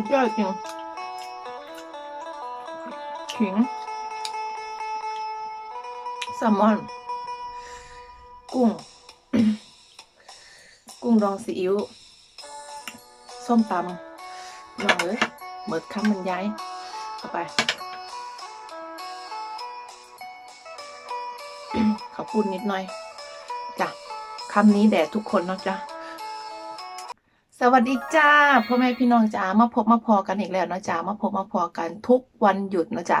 สุดยอดจริงขิงแซลมอน กุ้ง กุ้งดองซีอิ๊วส้มตำลองเลยเหมือดคำมันย้ายเข้าไป ขอบคุณนิดหน่อยจ้ะคำนี้แด่ทุกคนเนาะจ้ะ สวัสดีจ้าพ่อแม่พี่น้องจ้ามาพบมาพอกันอีกแล้วเนาะจ้ามาพบมาพอกันทุกวันหยุดเนาะจ้ะ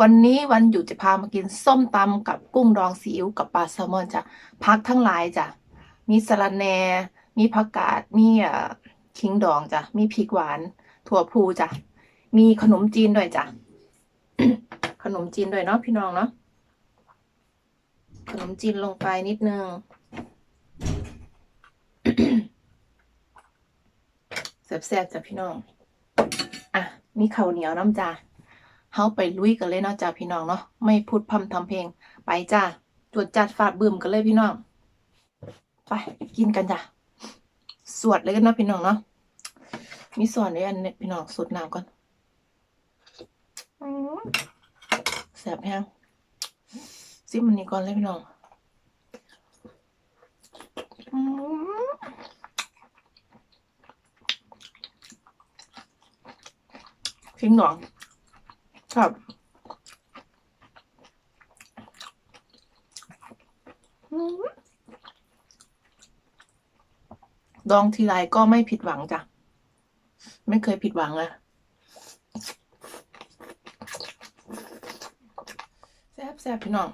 วันนี้วันหยุดจะพามากินส้มตำกับกุ้งดองซีอิ๊วกับปลาแซลมอนจ้ะพักทั้งหลายจ้ะมีสะระแหน่มีผักกาดมีเอ่อขิงดองจ้ะมีพริกหวาน ถั่วพูจ้ะมีขนมจีนด้วยจ้ะขนมจีนด้วยเนาะพี่น้องเนาะขนมจีนลงไปนิดนึง แซ่บๆจ้ะพี่น้อง อะ มีข้าวเหนียวน้ำจ้าเฮาไปลุยกันเลยเนาะจ้าพี่น้องเนาะ ไม่พูดพร่ำทำเพลง ไปจ้าจวดจัดฟาดบึมกันเลยพี่น้อง ไปกินกันจ้ะสวดเลยกันเนาะพี่น้องเนาะ มีสวนด้วยอันเนี่ยพี่น้องสดน้ำก่อนอแซ่บแฮงซิมมันนี้ก่อนเลยพี่น้องอื้อ จริงเหรอครับดองทีไรก็ไม่ผิดหวังจ้ะ ไม่เคยผิดหวังเลยแซ่บแซ่บพี่น้อง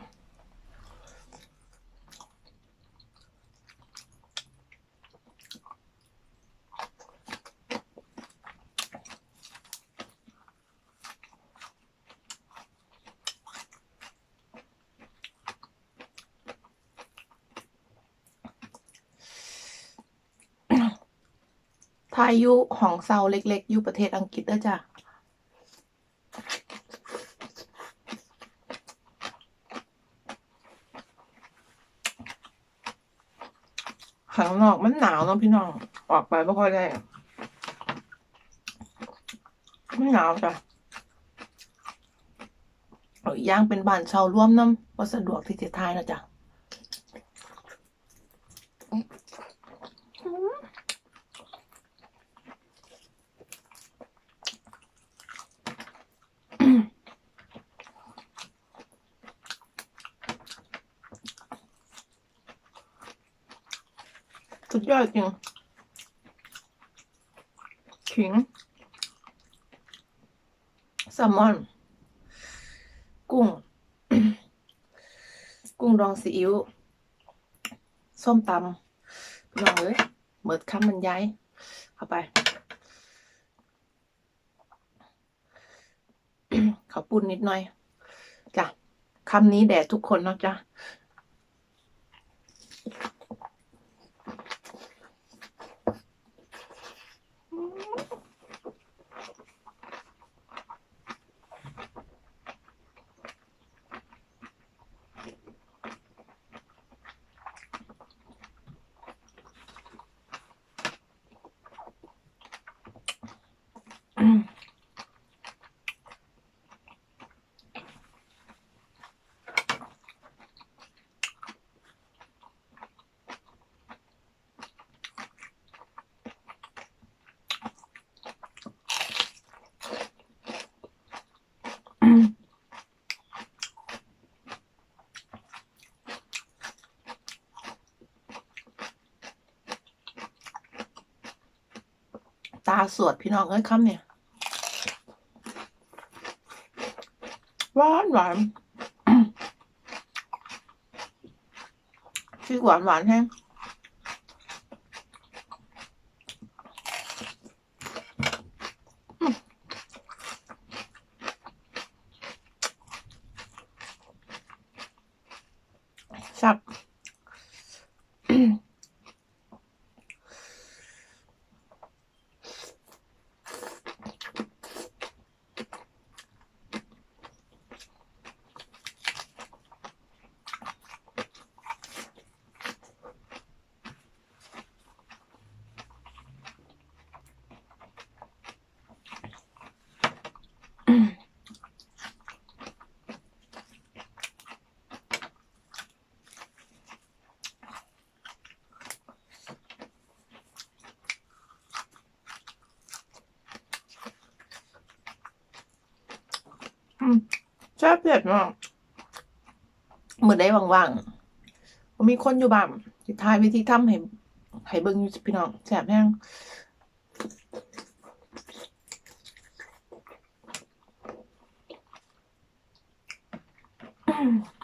ถ้ายุของเซาเล็ก ๆ อยู่ประเทศอังกฤษด้อจ้ะข้างนอกมันหนาวเนาะพี่น้อง ออกไปไม่ค่อยได้ มันหนาวจ้ะย่างเป็นบ้านเช่าร่วมน้ำว่าสะดวกที่จะทายนะจ๊ะ สุดยอดจริงขิงแซลมอน กุ้ง กุ้งดองซีอิ๊วส้มตำพี่น้องเอ้ยเหมือดคำมันย้ายเข้าไปขอบคุณนิดหน่อยจ้ะคำนี้แด่ทุกคนเนาะจ้ะ ตาสวดพี่น้องเอ้ยคำเนี่ยหวานหวานชื่หวานหวานแห้งอืมสับ ชอบเผ็ดมากมือได้ว่างๆผมมีคนอยู่บ้านสิทายวิธีทำให้ให้เบิ้งอยู่พี่น้องแสบแห้งอืม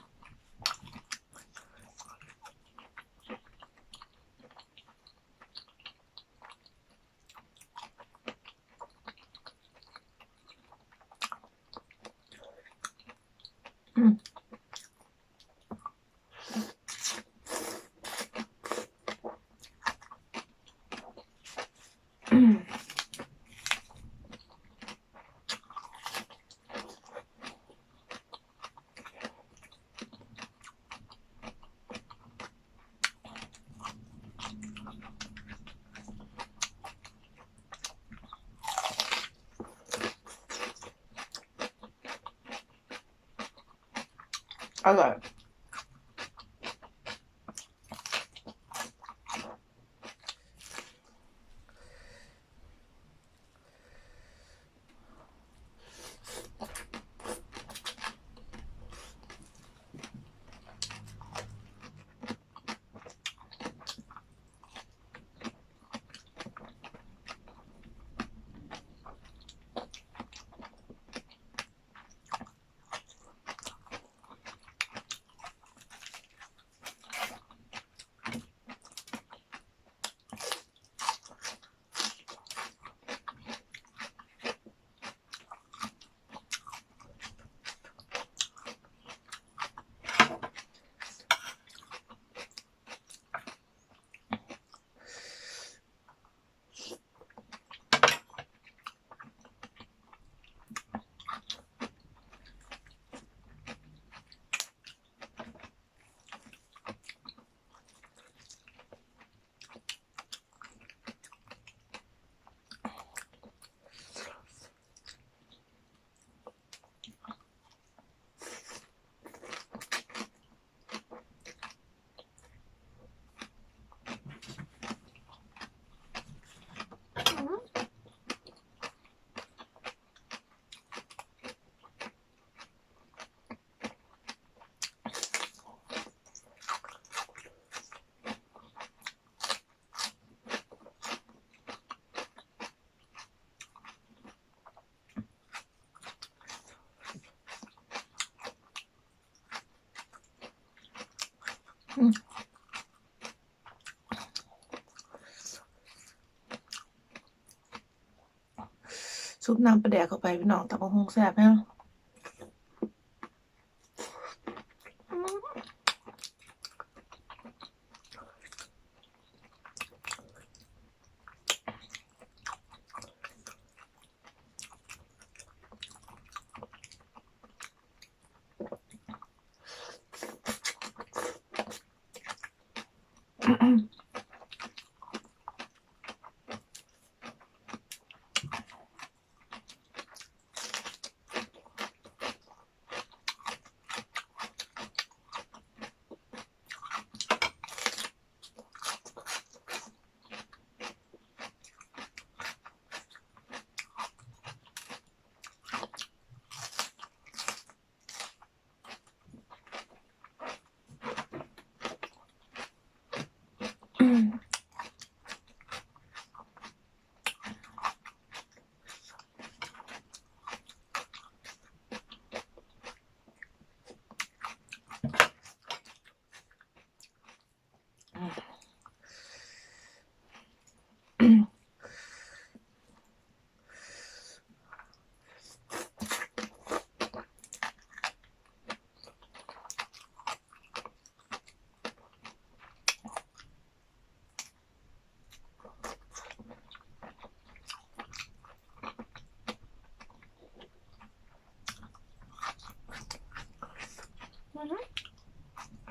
อย ซุปน้ำปลาแดกเข้าไปพี่น้องตะบกหงแซ่บแน่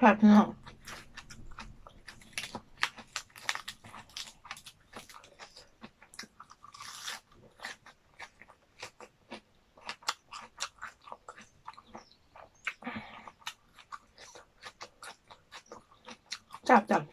องจับจับ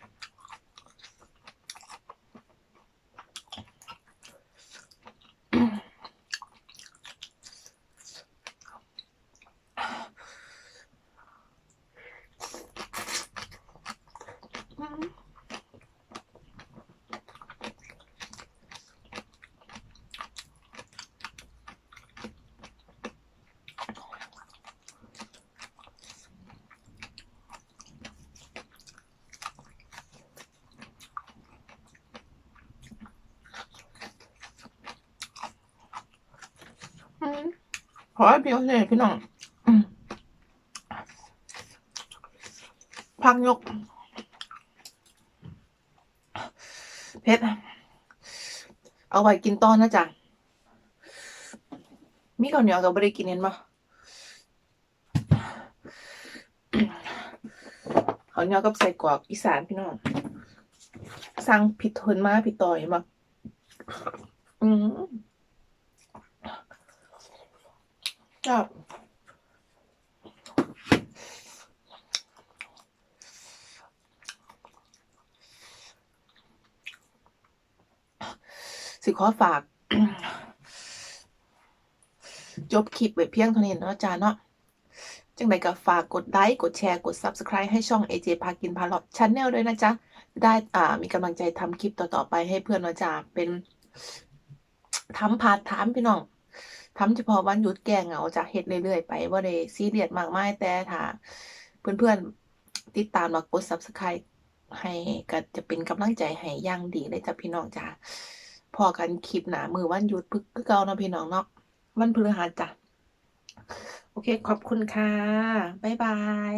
อให้พี่โอเคพี่น้องอืมพักยกเพชรเอาไว้กินตอนนะจ๊ะมีข้าวเหนียวกับบริกินเห็นปะข้าวเหนียวกับใส่กรอกอีสานพี่น้องสั่งผิดทนมาผิดต่อเห็นปะอืม จับสิขอฝาก จบคลิปไว้เพียงเท่านี้เนาะจ้าเนาะจังใดก็ฝากกดไลค์กดแชร์กด Subscribe ให้ช่อง AJ พากินพาเลาะช n แนลด้วยนะจ๊ะ ได้อ่ามีกำลังใจทำคลิปต่อ ๆ ไปให้เพื่อนนะจ้าเป็นทำพาร์ทไทม์พี่น้อง ทำเฉพาะวันหยุดแก้เหงาจะเฮ็ดเรื่อยๆไปว่าได้ซีเรียสมากมายแต่ถ้าเพื่อนๆติดตามแล้วกด Subscribe ให้ก็จะเป็นกำลังใจให้อย่างดีเลยจ้ะพี่น้องจ้าพอกันคลิปหนามือวันหยุดพึกคือเก่าเนาะพี่น้องเนาะวันพฤหัสจ้ะโอเคขอบคุณค่ะ บ๊ายบาย